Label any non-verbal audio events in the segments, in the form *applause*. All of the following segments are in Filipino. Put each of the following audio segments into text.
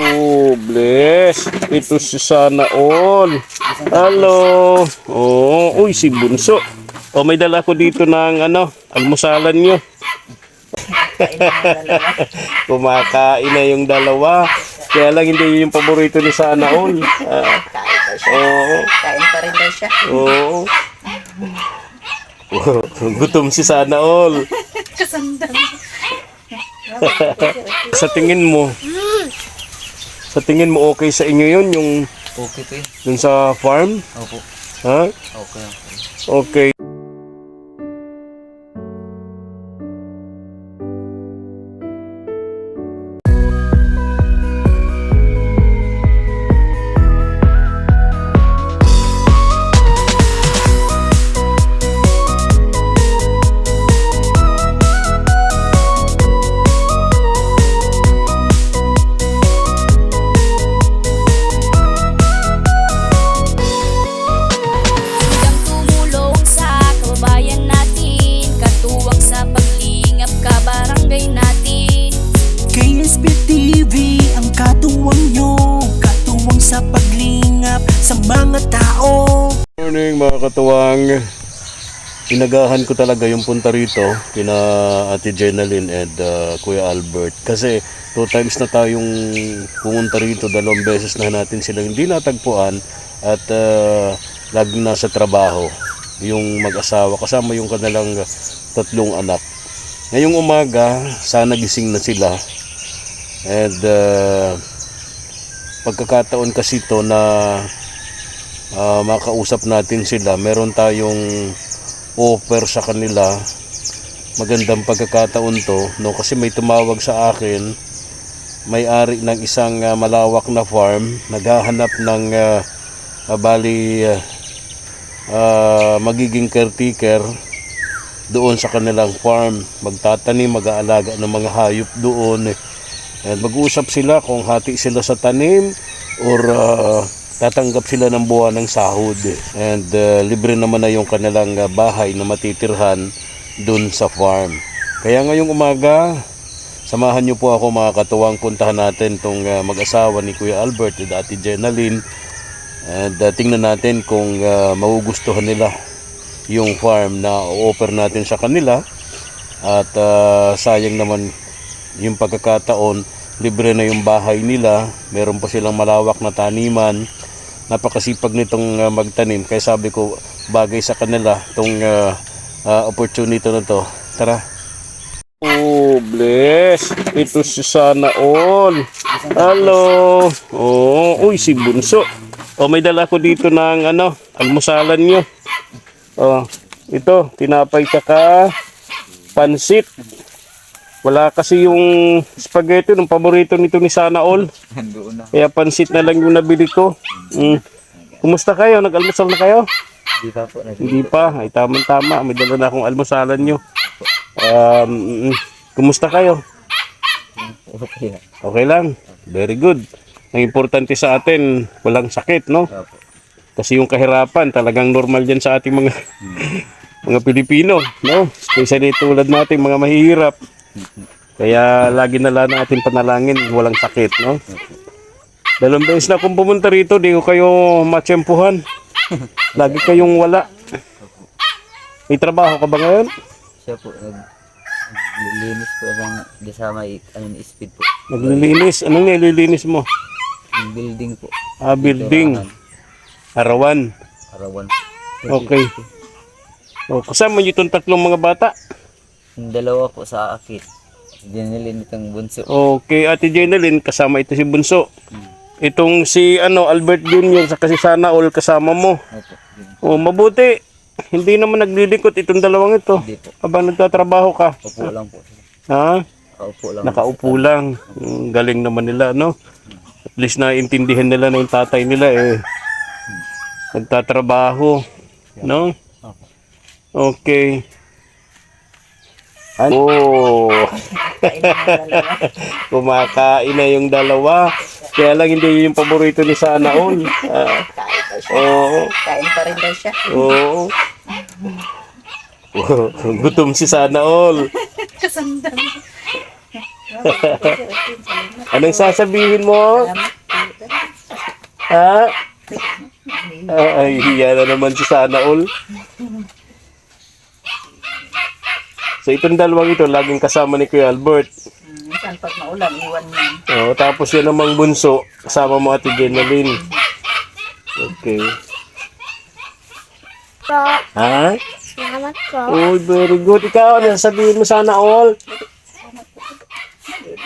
Oh, bless. Ito si Sana All. Hello. Oh, uy, si Bunso. Oh, may dala ko dito ng ano, almusalan nyo. *laughs* Kumakain na yung dalawa. Kaya lang hindi yun yung paborito ni Sana All. Ah, siya. Oo. Kain pa rin daw siya. Oo. *laughs* Gutom si Sana All. Kasandang. *laughs* Sa tingin mo, sa tingin mo okay sa inyo yun, yung Okay po yun. dun sa farm? Opo. Ha? Okay. Okay. Mga tao Morning mga katuwang. Inagahan ko talaga yung punta rito kina Ate Jenaline and uh, Kuya Albert kasi two times na tayong pumunta rito dalawang beses na natin silang hindi natagpuan at uh, lagi nasa trabaho yung mag-asawa kasama yung kanilang tatlong anak. Ngayong umaga, sana gising na sila and uh, pagkakataon kasi to na ah, makausap natin sila. Meron tayong offer sa kanila. Magandang pagkakataon to, no? Kasi may tumawag sa akin, may-ari ng isang ah, malawak na farm, naghahanap ng bali ah, ah, magiging caretaker doon sa kanilang farm. Magtatanim, mag-aalaga ng mga hayop doon. And mag-usap sila kung hati sila sa tanim or ah, tatanggap sila ng buwan ng sahod. And ah, libre naman na yung kanilang ah, bahay na matitirhan doon sa farm. Kaya ngayong umaga, samahan niyo po ako mga katuwang puntahan natin tong ah, mag-asawa ni Kuya Albert at Ate Jenaline. And ah, tingnan natin kung ah, magugustuhan nila yung farm na offer natin sa kanila. At ah, sayang naman yung pagkakataon, libre na yung bahay nila, meron pa silang malawak na taniman, napakasipag nitong uh, magtanim, kaya sabi ko, bagay sa kanila itong uh, uh, opportunity na to. Tara! Oh, bless! Ito si Sana All. Hello! Oh, uy, si Bunso. Oh, may dala ko dito ng ano, almusalan nyo. Oh, ito, tinapay tsaka pansit. Wala kasi yung spaghetti, nung paborito nito ni Sana All. *laughs* Doon na. Kaya pansit na lang yung nabili ko. Mm. Kumusta kayo? Nag-almusal na kayo? Di pa po. Hindi pa. Ay, tama-tama. May dala na akong almusalan nyo. Um, mm, kumusta kayo? Okay na. Okay lang. Very good. Ang importante sa atin, walang sakit, no? Kasi yung kahirapan, talagang normal yan sa ating mga *laughs* mga Pilipino, no? Especially tulad nating mga mahihirap. Kaya lagi na lang natin panalangin, walang sakit, no? Dalawang beses na akong pumunta rito, di ko kayo matsyempuhan. Lagi kayong wala. May trabaho ka ba ngayon? Siya po. Nag naglilinis po ng kasama ano, ni speed po. Naglilinis. Anong nililinis mo? Yung building po. Ah, building. Arawan. Arawan. Okay. O, kasama niyo itong tatlong mga bata. Yung dalawa po sa akit. Dinilin itong bunso. Okay, Ate Jeneline, kasama ito si Bunso. Itong si ano Albert Jr. sa kasi sana all kasama mo. Opo. Oh, mabuti. Hindi naman naglilikot itong dalawang ito. Hindi po. Habang nagtatrabaho ka. Upo lang po. Ha? Nakaupo lang. Nakaupo lang. Mm, Galing naman nila, no? At least naintindihan nila na yung tatay nila eh. Nagtatrabaho. No? Opo. Okay. *laughs* Oh, kumakain na yung dalawa. Kaya lang hindi yun yung paborito ni Sana All. Ah. Oo. Kain pa rin daw siya. Oo. *laughs* Gutom si Sana All. Kasandang. Anong sasabihin mo? Ha? Ah, Ay, hiya na naman si Sana All. So itong dalawang ito, laging kasama ni Kuya Albert. Minsan pag maulan, iwan niya. Oh, tapos yan namang bunso, kasama mo ate Jenaline. Okay. Po, Ha? salamat po. Oh, very good. Ikaw, ano sasabihin mo sana all?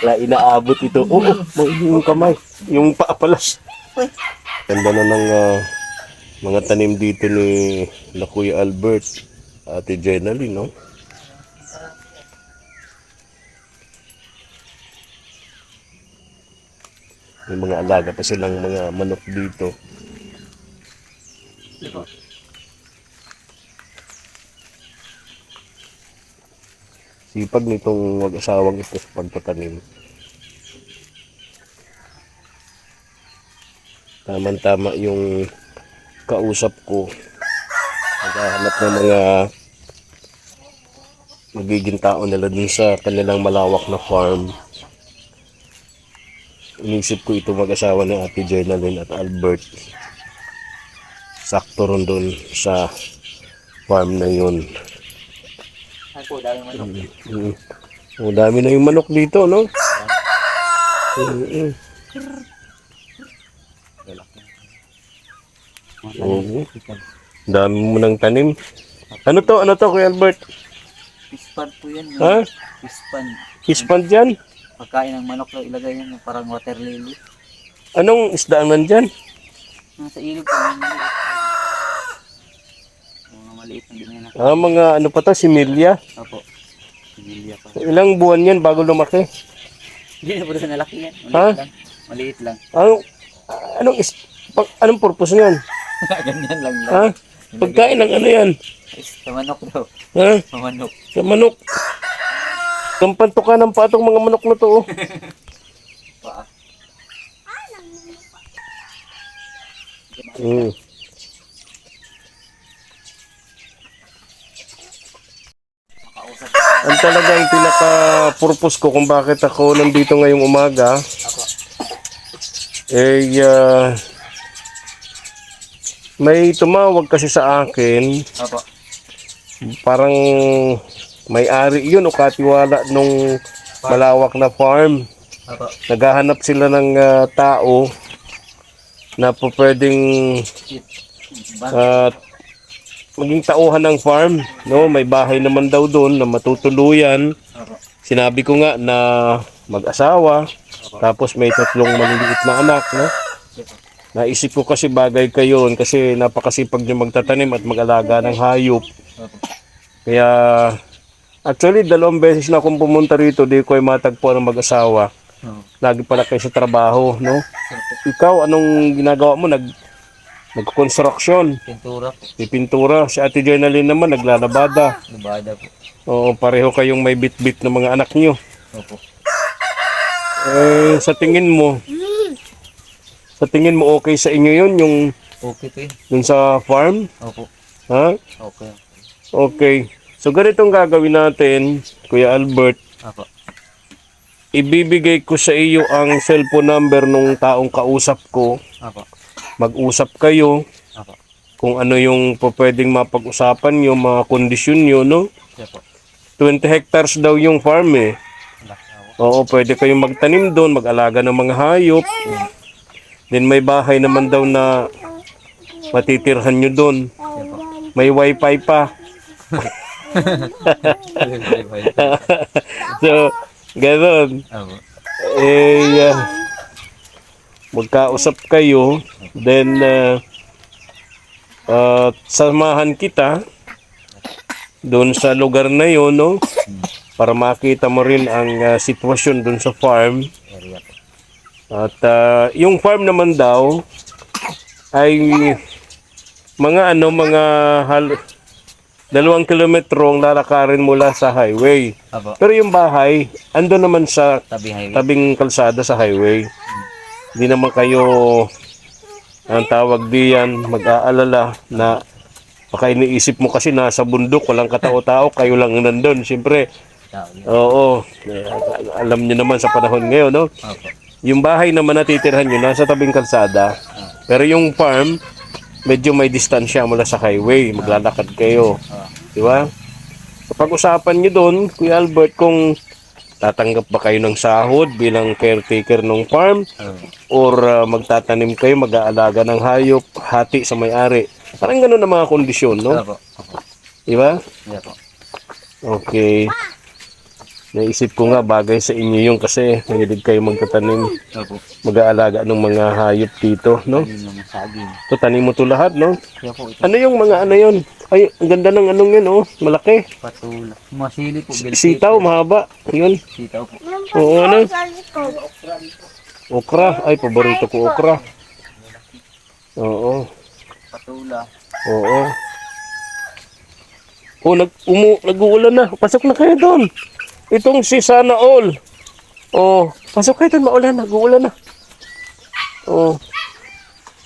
Wala, inaabot ito. Oo, oh, oh, yung kamay. Yung paa pala. Ganda na ng ah, mga tanim dito ni na Kuya Albert. Ate Jenaline, no? May mga alaga pa silang mga manok dito. Sipag nitong mag-asawang ito sa pagtatanim. Tama-tama yung kausap ko. Naghahanap ng mga magiging tao nila dun sa kanilang malawak na farm. Inisip ko ito mag-asawa ng Ate Jenalyn at Albert. Sakto ron dun sa farm na yun. Ay po, dami manok. Mm. Oh, dami na yung manok dito, no? Mm-mm. Oo. Dami mo ng tanim. Ano to? Ano to, Kuya Albert? Fish pond po yan. Ha? Fish pond. Fish pond? Pagkain ng manok daw ilagay yan, yung parang water lily. Anong isda man dyan? Nasa ilog po, mga maliit. Mga maliit na din yan. Ah, mga ano pa to, similya. Opo. Pamilya pa. Ilang buwan yan bago lumaki? Hindi na po sa nalaki yan. Maliit Ha? lang. Maliit lang. Anong, anong, is, pag, anong purpose niyan? *laughs* Ganyan lang lang. Ha? Pagkain ng ano yan? Sa manok daw. Ha? Sa manok. Sa manok. Kampanto ka ng patong mga manok na to. oh. Mm. Ang talagang pinaka-purpose ko kung bakit ako nandito ngayong umaga eh ah, may tumawag kasi sa akin Opo. parang may-ari yun o katiwala nung malawak na farm. Naghahanap sila ng ah, tao na po pwedeng ah, maging tauhan ng farm no? May bahay naman daw doon na matutuluyan. Sinabi ko nga na mag-asawa tapos may tatlong maliliit na anak no? Naisip ko kasi bagay kayo kasi napakasipag niyo magtatanim at mag-alaga ng hayop. Kaya actually dalawang beses na akong pumunta rito di ko ay matagpuan ng mag-asawa Oo. lagi pala kayo sa trabaho no ikaw anong ginagawa mo nag nag-construction Pintura di pintura si Ate Jenalyn naman naglalabada Lubada po. oo pareho kayong may bit-bit ng mga anak niyo Opo. Eh, sa tingin mo, sa tingin mo okay sa inyo yun, yung Okay po yun. dun sa farm? Opo. Ha? Okay. Okay. So, ganitong gagawin natin, Kuya Albert. Opo. Ibibigay ko sa iyo ang cellphone number nung taong kausap ko. Opo. Mag-usap kayo Opo. kung ano yung pwedeng mapag-usapan nyo, mga kondisyon nyo, no? Siya po. 20 hectares daw yung farm eh. Oo, pwede kayong magtanim doon, mag-alaga ng mga hayop. Then may bahay naman daw na matitirhan nyo doon. May wifi pa. *laughs* so, ganun. Eh, uh, magkausap kayo. Then, uh, uh, samahan kita doon sa lugar na yon no? Para makita mo rin ang uh, sitwasyon doon sa farm. At ah, yung farm naman daw ay mga ano mga hal dalawang kilometro ang lalakarin mula sa highway. Opo. Pero yung bahay ando naman sa Tabi highway. tabing kalsada sa highway. Hindi naman kayo ang tawag diyan mag-aalala na baka iniisip mo kasi nasa bundok walang katao-tao kayo lang nandun. Siyempre. Oo. Alam niyo naman sa panahon ngayon, no? Opo. Yung bahay naman natitirahan nyo, nasa tabing kalsada. Pero yung farm, medyo may distansya mula sa highway. Maglalakad kayo. Di ba? So, pag-usapan nyo doon, Kuya Albert, kung tatanggap ba kayo ng sahod bilang caretaker ng farm or uh, magtatanim kayo, mag-aalaga ng hayop, hati sa may-ari. Parang ganun ang mga kondisyon, no? Di ba? Okay. Naisip ko nga bagay sa inyo yung kasi mahilig kayo magtatanim, Opo. mag-aalaga ng mga hayop dito, no? Yun yung saging. So, tanim mo to lahat, no? Kaya po ito Ano yung mga ano yun? Ay, ang ganda ng anong yun, oh. Malaki. patula. Mga sili po. bilpi. Sitaw, mahaba. Yun. Sitaw po. Oo, ano? Okra. Ay, paborito ko okra. Oo. Patula. Oo. Oh, nag umu nag-uulan na. Pasok na kayo doon. Itong si Sana All. Oh, pasok kayo doon, maulan, nag-uulan na. Oh.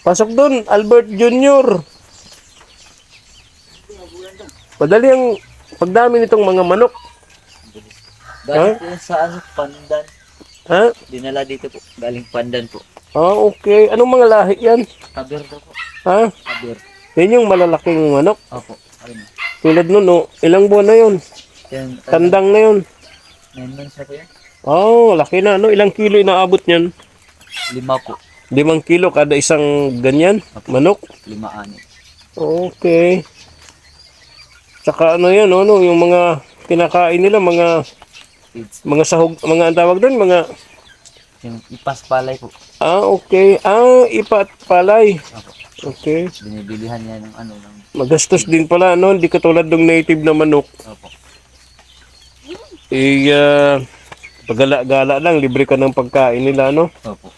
Pasok doon, Albert Junior. Madali ang pagdami nitong mga manok. Galing po sa ano, pandan. Ha? Dinala dito po. Galing pandan po. Ah, okay. Anong mga lahi yan? Kaber daw po. Ha? Kaber. Yan yung malalaking manok. Opo. Ayun. Tulad nun, no? Ilang buwan na yun? Yan. Tandang na yun. Nine months na yan. Oh, laki na, no? Ilang kilo inaabot niyan? Lima po. Limang kilo kada isang ganyan, manok. Lima ani. Okay. Tsaka ano yan, ano, yung mga kinakain nila, mga Kids. mga sahog, mga ang tawag doon, mga Yung ipas palay po. ah, okay. Ah, ipa at palay. Opo. Okay. Binibilihan niya ng ano. Ng, Magastos din pala, no? Hindi katulad ng native na manok. opo. Eh, ah, pagala-gala lang, libre ka ng pagkain nila, no? Opo.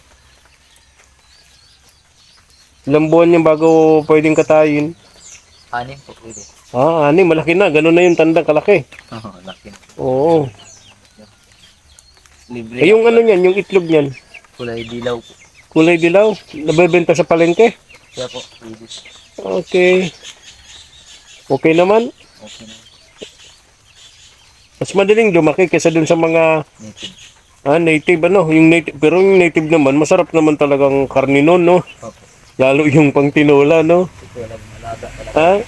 Ilang buwan yan bago pwedeng katayin. Anim po. Pwede. Ah, ani, malaki na. Ganun na yung tandang kalaki. Oo, laki. na. Oo. Libre. Eh, yung ano niyan, yung itlog niyan, Kulay dilaw po. kulay dilaw, nabebenta sa palengke. Kaya po. Pwede. Okay. Okay naman. Okay na. Mas madaling lumaki kaysa dun sa mga Native. ah, native ano, yung native pero yung native naman masarap naman talagang karne nun, no. Opo. Lalo yung pang tinola, no. Ito. Ha?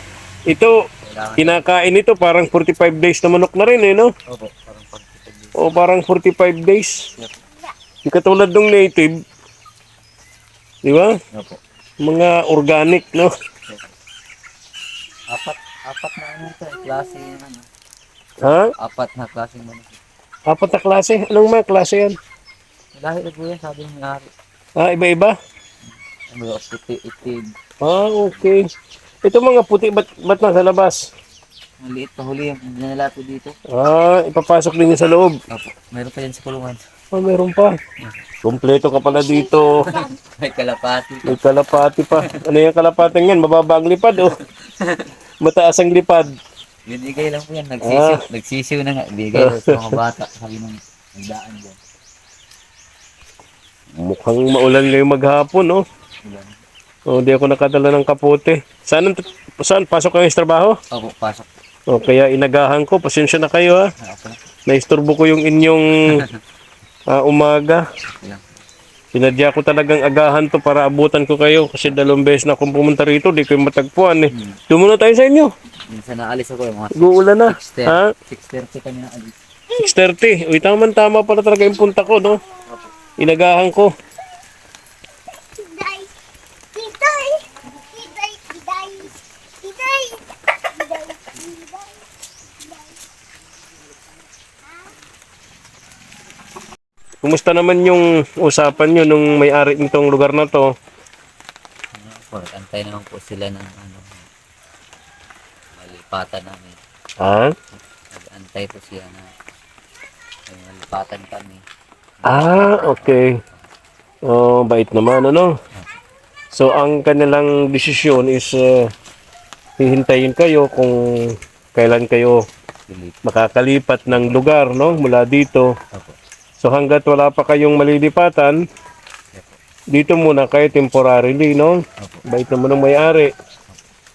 Ito Kailangan. kinakain ito parang 45 days na manok na rin eh, no. Opo. Parang pagkitag O parang 45 days. Yung katulad ng native, di ba? Opo. Mga organic, no. Apat. Apat na ano ito. eh, Klase yung ano. Ha? Apat na klase yung manok. Apat na klase. Anong mga klase yan? Dahil na po yan, sabi ng may-ari. Ah, iba-iba? Ano, puti, itim. Ah, okay. Ito mga puti, ba't, ba't nasa labas? Ang liit pa huli yung dinala po dito. Ah, ipapasok din sa loob. Opo. Meron pa yan sa kulungan. Ah, meron pa. Kompleto ka pala dito. *laughs* May kalapati. May kalapati pa. Ano yung kalapatang yan? Mababa ang lipad, oh. *laughs* Mataas ang lipad. Binigay lang po yan. Nagsisiw. Ah. Nagsisiw na nga. Bigay daw sa mga *laughs* bata. Sabi nung nagdaan dyan. Mukhang maulan ngayon maghapon, oh. Yan. Oh, di ako nakadala ng kapote. Saan, saan? Pasok kayo sa trabaho? Opo, pasok. Oh, kaya inagahan ko. Pasensya na kayo, ha. Na. Naisturbo ko yung inyong *laughs* ah, umaga. Yan. Sinadya ko talagang agahan to para abutan ko kayo kasi dalawang beses na akong pumunta rito, di ko yung matagpuan eh. Doon muna tayo sa inyo. Minsan naalis ako yung mga Guulan na. 6.30. Ha? 6.30 kami na alis. 6.30. Uy, tama tama pala talaga yung punta ko, no? Inagahan ko. Kumusta naman yung usapan nyo nung may-ari nitong lugar na to? Ano antay naman po sila ng ano, malipatan namin. Ha? Nag-antay po siya na may malipatan kami. Ah, okay. Oh, bait naman, ano? So, ang kanilang desisyon is uh, hihintayin kayo kung kailan kayo makakalipat ng lugar, no? Mula dito. Opo. So, hanggat wala pa kayong malilipatan, dito muna kayo temporarily, no? Bait naman ng may-ari.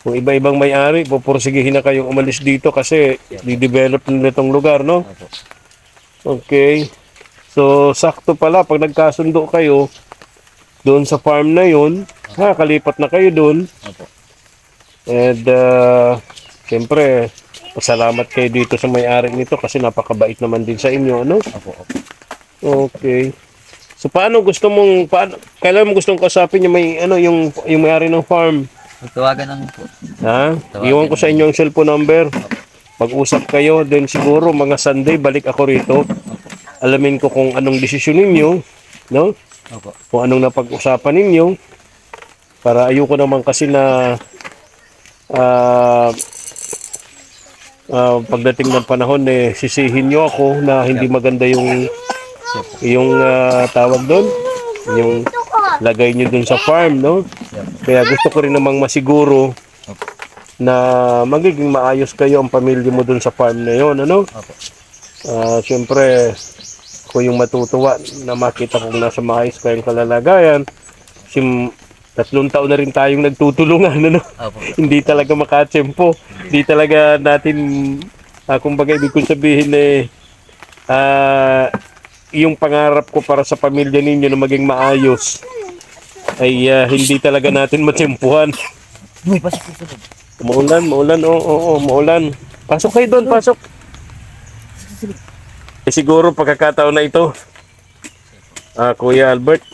Kung iba-ibang may-ari, pupursigihin na kayong umalis dito kasi di-develop nila itong lugar, no? Okay. So, sakto pala, pag nagkasundo kayo, doon sa farm na yun, ha, kalipat na kayo doon. And, uh, siyempre, pasalamat kayo dito sa may-ari nito kasi napakabait naman din sa inyo, ano? Opo, opo. Okay. So, paano gusto mong, paano, kailan mo gustong kausapin yung may, ano, yung, yung may-ari ng farm? Tawagan lang po. Ha? Tawagin Iwan ko sa inyo ang cellphone number. Mag-usap kayo, then siguro mga Sunday balik ako rito. Alamin ko kung anong desisyon ninyo, no? Opo. Kung anong napag-usapan ninyo. Para ayoko naman kasi na ah ah, pagdating ng panahon eh sisihin niyo ako na hindi maganda yung yung ah, tawag doon, yung lagay niyo doon sa farm, no? Kaya gusto ko rin namang masiguro na magiging maayos kayo ang pamilya mo dun sa farm na yon ano? Opo. Ah, Siyempre, ko yung matutuwa na makita kong nasa maayos kayong kalalagayan. Sim, tatlong taon na rin tayong nagtutulungan, ano? Hindi talaga makatsempo. Hindi talaga natin, ah, kumbaga ibig kong sabihin eh, ah, yung pangarap ko para sa pamilya ninyo na maging maayos ay ah, hindi talaga natin matsempuhan. Uy. Maulan, maulan, oo, oo, oo, maulan. Pasok kayo doon, pasok. Eh, siguro pagkakataon na ito, ah, Kuya Albert,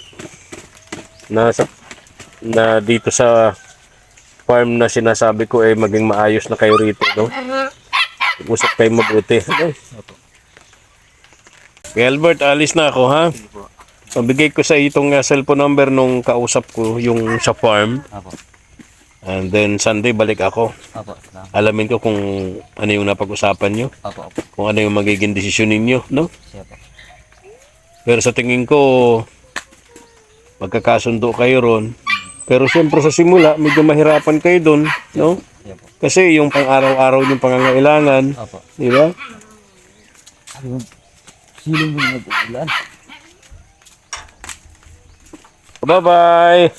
nasa, na dito sa farm na sinasabi ko eh maging maayos na kayo rito, no? Usap kayo mabuti. Ano? Albert, alis na ako, ha? Mabigay ko sa itong ah, cellphone number nung kausap ko yung sa farm. Opo. And then Sunday balik ako. Salamat. alamin ko kung ano yung napag-usapan nyo, Opo, opo. kung ano yung magiging desisyon ninyo, no? Siya po. Pero sa tingin ko, magkakasundo kayo ron. Pero siyempre sa simula, medyo mahirapan kayo doon, no? Kasi yung pang-araw-araw yung pangangailangan, di ba? Silong mo nag-uulan. Bye-bye! *laughs*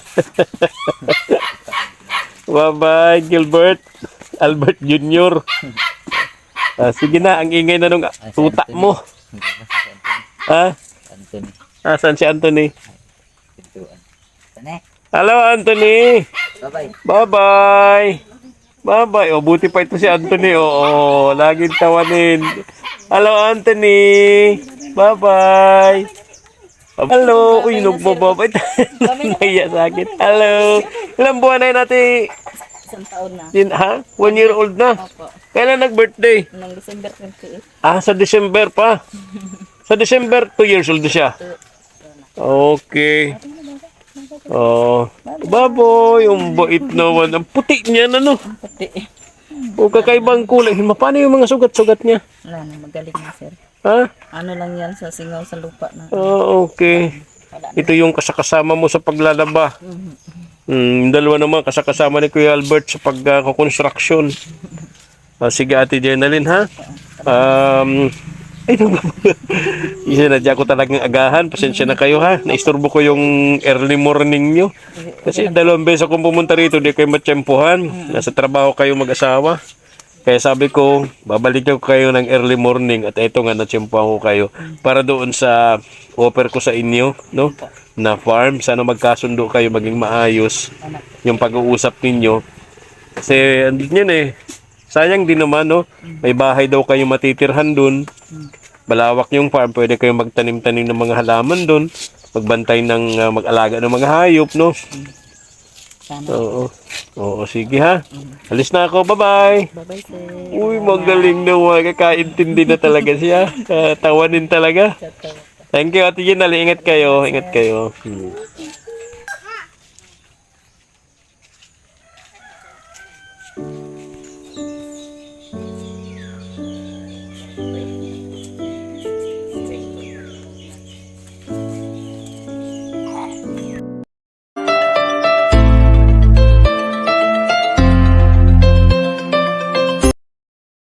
Bye-bye, Gilbert. Albert Jr. Ah, sige na, ang ingay na nung tuta mo. Ha? Anthony. Ah, saan si Anthony? Hello, Anthony! Bye-bye. Bye-bye! Bye-bye. O, buti pa ito si Anthony. Oo, laging tawanin. Hello, Anthony! Bye-bye! Hello! Uy, nagbababay. *laughs* Naiya sa akin. Hello! Ilang buwan na yun natin? Isang taon na. Yun, ha? One year old na. Opo. Kailan nag-birthday? Nung December 28. Ah, sa December pa. *laughs* Sa December, 2 years old na siya. Okay. Oh, baboy, yung bait naman. Ang puti niya, ano? Pati. O kakaibang kulay. Paano yung mga sugat-sugat niya? Wala na, magaling na sir. Ha? Ano lang yan sa singaw sa lupa na. Ah, okay. Ito yung kasakasama mo sa paglalaba. Yung dalawa naman kasakasama ni Kuya Albert sa pag-construction. Ah, sige, Ate Jenalyn, ha? Um, *laughs* ay, Isinadya ko talagang agahan. Pasensya na kayo, ha? Naisturbo ko yung early morning nyo. Kasi dalawang beses akong pumunta rito, di kayo matsyempohan. Nasa trabaho kayo mag-asawa. Kaya sabi ko, babalik ko kayo ng early morning at ito nga natsyempohan ko kayo para doon sa offer ko sa inyo, no? Na farm, sana magkasundo kayo maging maayos yung pag-uusap ninyo. Kasi andun yun eh. Sayang din naman, no? May bahay daw kayo matitirhan doon. Malawak yung farm, pwede kayo magtanim-tanim ng mga halaman doon. Magbantay ng ah, mag-alaga ng mga hayop, no? Sana. Oo. Oo, sige ha. Alis na ako. Bye-bye. Bye-bye sir. Uy, magaling naman. Kakaintindi na talaga siya. *laughs* Ah, tawanin talaga. Thank you, Ate Ginal. Ingat kayo. Ingat kayo. Hmm.